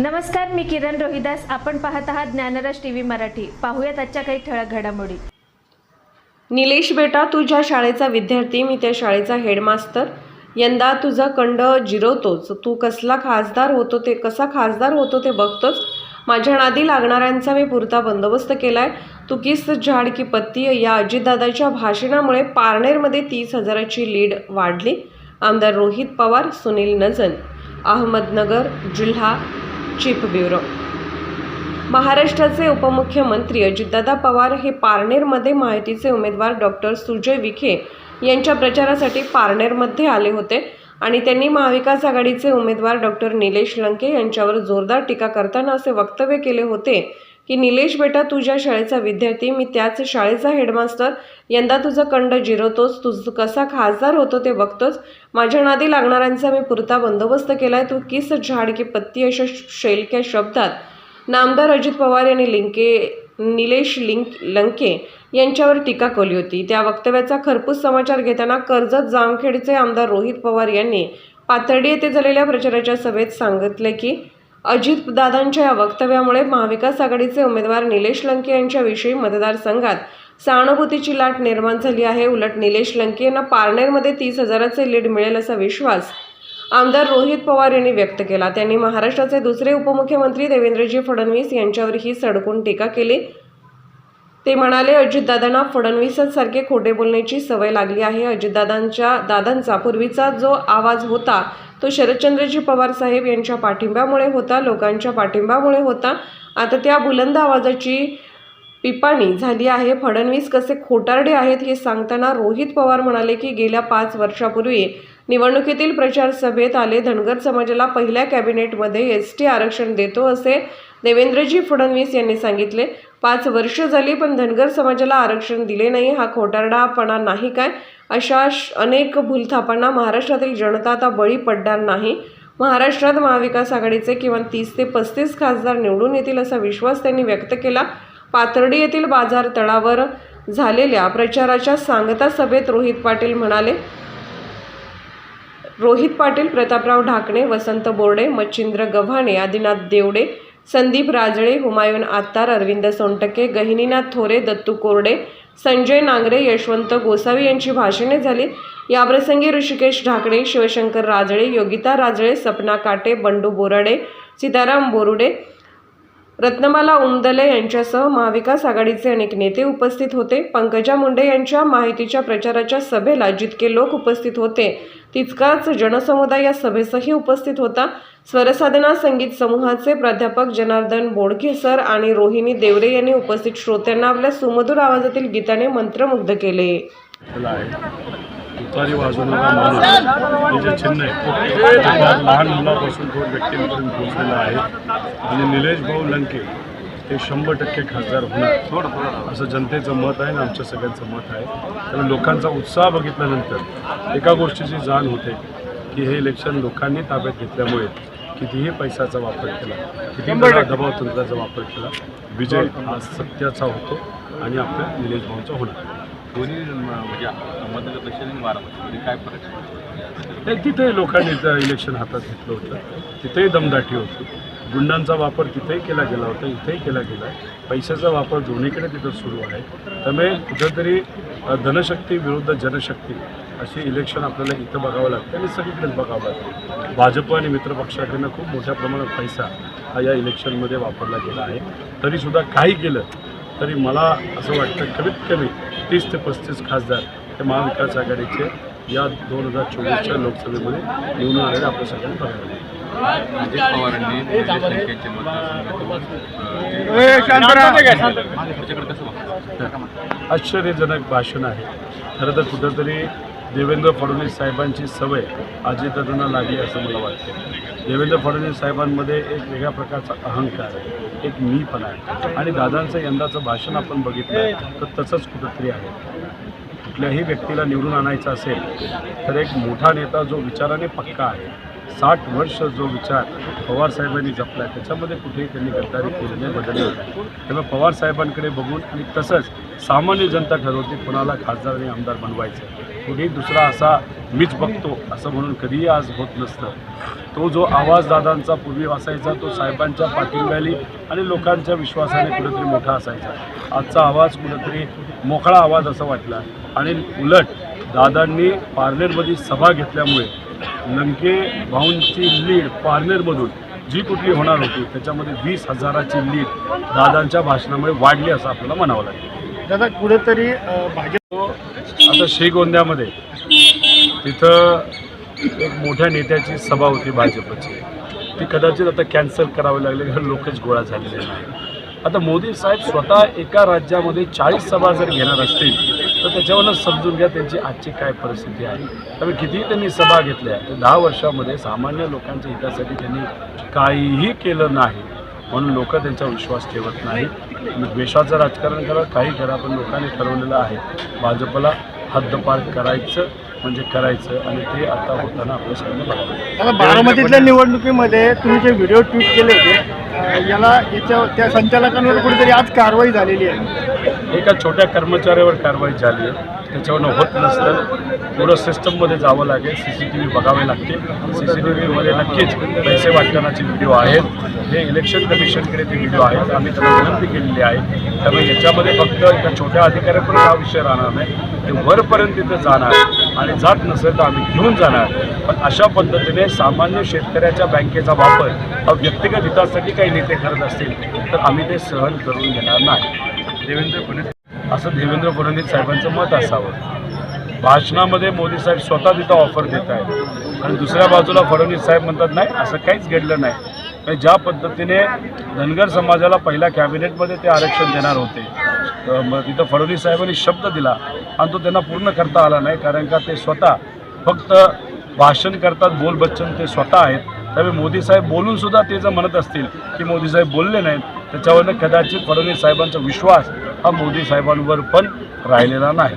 नमस्कार मी किरण रोहिदास. आपण पाहत आहात ज्ञानराज टी व्ही मराठी. पाहूयात आजच्या काही ठळक घडामोडी. निलेश बेटा तुझ्या शाळेचा विद्यार्थी मी त्या शाळेचा हेडमास्तर. यंदा तुझा कंड जिरवतोच. तू कसला खासदार होतो ते कसा खासदार होतो ते बघतोच. माझ्या नादी लागणाऱ्यांचा मी पुरता बंदोबस्त केलाय. तू किस झाड की पत्ती या अजितदादाच्या भाषणामुळे पारनेरमध्ये तीस हजाराची लीड वाढली. आमदार रोहित पवार सुनील नजन. अहमदनगर जिल्हा चीफ ब्युरो. महाराष्ट्राचे उपमुख्यमंत्री अजितदादा पवार हे पारनेरमध्ये माहितीचे उमेदवार डॉक्टर सुजय विखे यांच्या प्रचारासाठी पारनेरमध्ये आले होते आणि त्यांनी महाविकास आघाडीचे उमेदवार डॉक्टर निलेश लंके यांच्यावर जोरदार टीका करताना असे वक्तव्य केले होते की निलेश बेटा तुझ्या शाळेचा विद्यार्थी मी त्याच शाळेचा हेडमास्टर यंदा तुझं कंड जिरवतोच तुझं कसा खासदार होतो ते बघतोच माझ्या नादी लागणाऱ्यांचा मी पुरता बंदोबस्त केलाय तू किस झाड की पत्ती अशा शैलक्या शब्दात? नामदार अजित पवार यांनी लिंके निलेश लिंक लंके यांच्यावर टीका केली होती. त्या वक्तव्याचा खरपूस समाचार घेताना कर्जत जामखेडचे आमदार रोहित पवार यांनी पाथर्डी येथे झालेल्या प्रचाराच्या सभेत सांगितले की अजितदादांच्या या वक्तव्यामुळे महाविकास आघाडीचे उमेदवार निलेश लंके यांच्याविषयी मतदारसंघात सहानुभूतीची लाट निर्माण झाली आहे. उलट निलेश लंके यांना पारनेरमध्ये तीस हजाराचे लीड मिळेल असा विश्वास आमदार रोहित पवार यांनी व्यक्त केला. त्यांनी महाराष्ट्राचे दुसरे उपमुख्यमंत्री देवेंद्रजी फडणवीस यांच्यावर ही सडकून टीका केली. ते म्हणाले अजितदादांना फडणवीसांसारखे खोटे बोलण्याची सवय लागली आहे. अजितदादांच्या दादांचा पूर्वीचा जो आवाज होता तो शरदचंद्रजी पवार साहेब यांच्या पाठिंब्यामुळे होता लोकांच्या पाठिंब्यामुळे होता. आता त्या बुलंद आवाजाची पिपाणी झाली आहे. फडणवीस कसे खोटारडे आहेत हे सांगताना रोहित पवार म्हणाले की गेल्या पाच वर्षापूर्वी निवडणुकीतील प्रचार सभेत आले धनगर समाजाला पहिल्या कॅबिनेटमध्ये एस टी आरक्षण देतो असे देवेंद्रजी फडणवीस यांनी सांगितले. पाच वर्ष झाली पण धनगर समाजाला आरक्षण दिले नाही. हा खोटारडापणा नाही काय? अशा श- अनेक भूलथापांना महाराष्ट्रातील जनता आता बळी पडणार नाही. महाराष्ट्रात महाविकास आघाडीचे किमान तीस ते पस्तीस खासदार निवडून येतील असा विश्वास त्यांनी व्यक्त केला. पाथर्डी येथील बाजार तळावर झालेल्या प्रचाराच्या सांगता सभेत रोहित पाटील म्हणाले रोहित पाटील प्रतापराव ढाकणे वसंत बोर्डे मच्छिंद्र गव्हाणे आदिनाथ देवडे संदीप राजळे हुमायून आत्तार अरविंद सोनटके गहिनीनाथ थोरे दत्तू कोरडे संजय नांगरे यशवंत गोसावी यांची भाषणे झाली. याप्रसंगी ऋषिकेश ढाकणे शिवशंकर राजळे योगिता राजळे सपना काटे बंडू बोराडे सीताराम बोरुडे रत्नमाला उमदले यांच्यासह महाविकास आघाडीचे अनेक नेते उपस्थित होते. पंकजा मुंडे यांच्या माहितीच्या प्रचाराच्या सभेला जितके लोक उपस्थित होते तितकाच जनसमुदाय या सभेसही उपस्थित होता. स्वरसाधना संगीत समूहाचे प्राध्यापक जनार्दन बोडके सर आणि रोहिणी देवरे यांनी उपस्थित श्रोत्यांना आपल्या सुमधुर आवाजातील गीताने मंत्रमुग्ध केले. तुतारी वाजवणारा माणूस हे जे चिन्ह आहे ते लहान मुलापासून थोर व्यक्तींपर्यंत पोहोचलेलं आहे. आणि निलेश भाऊ लंके हे शंभर टक्के खासदार होणार. असं जनतेचं मत आहे आणि आमच्या सगळ्यांचं मत आहे. कारण लोकांचा उत्साह बघितल्यानंतर एका गोष्टीची जाण होते की हे इलेक्शन लोकांनी ताब्यात घेतल्यामुळे कितीही पैशाचा वापर केला किती दबाव तंत्राचा वापर केला विजय हा सत्याचा होतो आणि आपल्या निलेश भाऊचा होणार. दोन्ही म्हणजे अहमदनगर दक्षिण आणि काय फरक आहे? नाही तिथे लोकांनी इलेक्शन हातात घेतलं होतं तिथेही दमदाटी होती. गुंडांचा वापर तिथेही केला गेला होता इथेही केला गेला. पैशाचा वापर दोन्हीकडे तिथं सुरू आहे. त्यामुळे कुठंतरी धनशक्ती विरुद्ध जनशक्ती अशी इलेक्शन आपल्याला इथं बघावं लागतं आणि सगळीकडेच बघावं लागतं. भाजप आणि मित्रपक्षाकडनं खूप मोठ्या प्रमाणात पैसा हा या इलेक्शनमध्ये वापरला गेला आहे. तरीसुद्धा काही केलं तरी मला असं वाटतं कमीत कमी तीस ते पस्तीस खासदार हे महाविकास आघाडीचे या दोन हजार चोवीसच्या लोकसभेमध्ये निवडून आलेले आपल्या सगळ्यांनी बघतो? आश्चर्यजनक भाषण आहे. खरं तर कुठंतरी देवेंद्र फडणवीस साहेबांची सवय अजितदादांना लागली असं मला वाटतं. देवेंद्र फडणवीस साहेबांमध्ये एक वेगळ्या प्रकारचा अहंकार आहे. एक मी पण आहे. आणि दादांचं यंदाचं भाषण आपण बघितलं तर तसंच कुठंतरी आहे. कुठल्याही व्यक्तीला निवडून आणायचं असेल तर एक मोठा नेता जो विचाराने पक्का आहे साठ वर्ष जो विचार पवार साहेबांनी जपला त्याच्यामध्ये कुठेही त्यांनी गद्दारी केली नाही बदलली नाही. त्यामुळे पवार साहेबांकडे बघून आणि तसंच सामान्य जनता ठरवते कोणाला खासदार आणि आमदार बनवायचं कुठेही दुसरा असा मीच बघतो असं म्हणून कधीही आज होत नसतं. तो जो आवाज दादांचा पूर्वी असायचा तो साहेबांच्या पाठिंब्याली आणि लोकांच्या विश्वासाने कुठेतरी मोठा असायचा. आजचा आवाज कुठेतरी मोकळा आवाज असा वाटला. आणि उलट दादांनी पार्लरमध्ये सभा घेतल्यामुळे लंके भाऊंची लीड पार्लरमधून जी कुठली होणार होती त्याच्यामध्ये वीस हजाराची लीड दादांच्या भाषणामुळे वाढली असं आपल्याला म्हणावं लागेल. दादा कुठेतरी भाजप आता श्रीगोंद्यामध्ये तिथं एक मोठ्या नेत्याची सभा होती भाजपची. ती कदाचित आता कॅन्सल करावी लागली कारण लोकच गोळा झालेले नाही आता मोदी साहेब स्वतः एका राज्यामध्ये चाळीस सभा जर घेणार असतील तर त्याच्यावरच समजून घ्या त्यांची आजची काय परिस्थिती आहे. त्यामुळे कितीही त्यांनी सभा घेतल्या तर दहा वर्षामध्ये सामान्य लोकांच्या हितासाठी त्यांनी काहीही केलं नाही. म्हणून लोक त्यांच्यावर विश्वास ठेवत नाहीत तुम्ही द्वेषाचं राजकारण करा काही करा पण लोकांनी ठरवलेलं आहे. भाजपला हद्दपार करायचं म्हणजे करायचं आणि ते आता होताना आपल्या दादा बारामतीतल्या निवडणुकीमध्ये तुम्ही जे व्हिडिओ ट्विट केले होते याला याच्या त्या संचालकांवर कुठेतरी आज कारवाई झालेली आहे. एका छोट्या कर्मचाऱ्यावर कारवाई झाली आहे. त्याच्यावरनं होत नसतं. पुढं सिस्टममध्ये जावं लागेल. सी सी टी व्ही बघावे लागतील. सी सी टी व्हीमध्ये नक्कीच पैसे वाटतानाचे व्हिडिओ आहेत. हे इलेक्शन कमिशनकडे ते व्हिडिओ आहेत आम्ही त्यांना विनंती केलेली आहे. त्यामुळे याच्यामध्ये फक्त एका छोट्या अधिकाऱ्यापर्यंत हा विषय राहणार नाही. ते वरपर्यंत तिथं जाणार. आणि जात नसेल तर आम्ही घेऊन जाणार. पण अशा पद्धतीने सामान्य शेतकऱ्याच्या बँकेचा वापर हा व्यक्तिगत हितासाठी काही नेते करत असतील तर आम्ही ते सहन करून घेणार नाही. देवेंद्र फडणवीस असं देवेंद्र फडणवीस साहेबांचं मत असावं. भाषणामध्ये मोदी साहेब स्वतः तिथं ऑफर देत आहेत आणि दुसऱ्या बाजूला फडणवीस साहेब म्हणतात नाही असं काहीच घडलं नाही. ज्या पद्धतीने धनगर समाजाला पहिल्या कॅबिनेटमध्ये ते आरक्षण देणार होते मग तिथं फडणवीस साहेबांनी शब्द दिला आणि तो त्यांना पूर्ण करता आला नाही कारण का ते स्वतः फक्त भाषण करतात बोल बच्चन ते स्वतः आहेत. त्यामुळे मोदी साहेब बोलून सुद्धा ते जर म्हणत असतील की मोदी साहेब बोलले नाहीत त्याच्यावरनं कदाचित फडणवीस साहेबांचा विश्वास हा मोदी साहेबांवर पण राहिलेला नाही.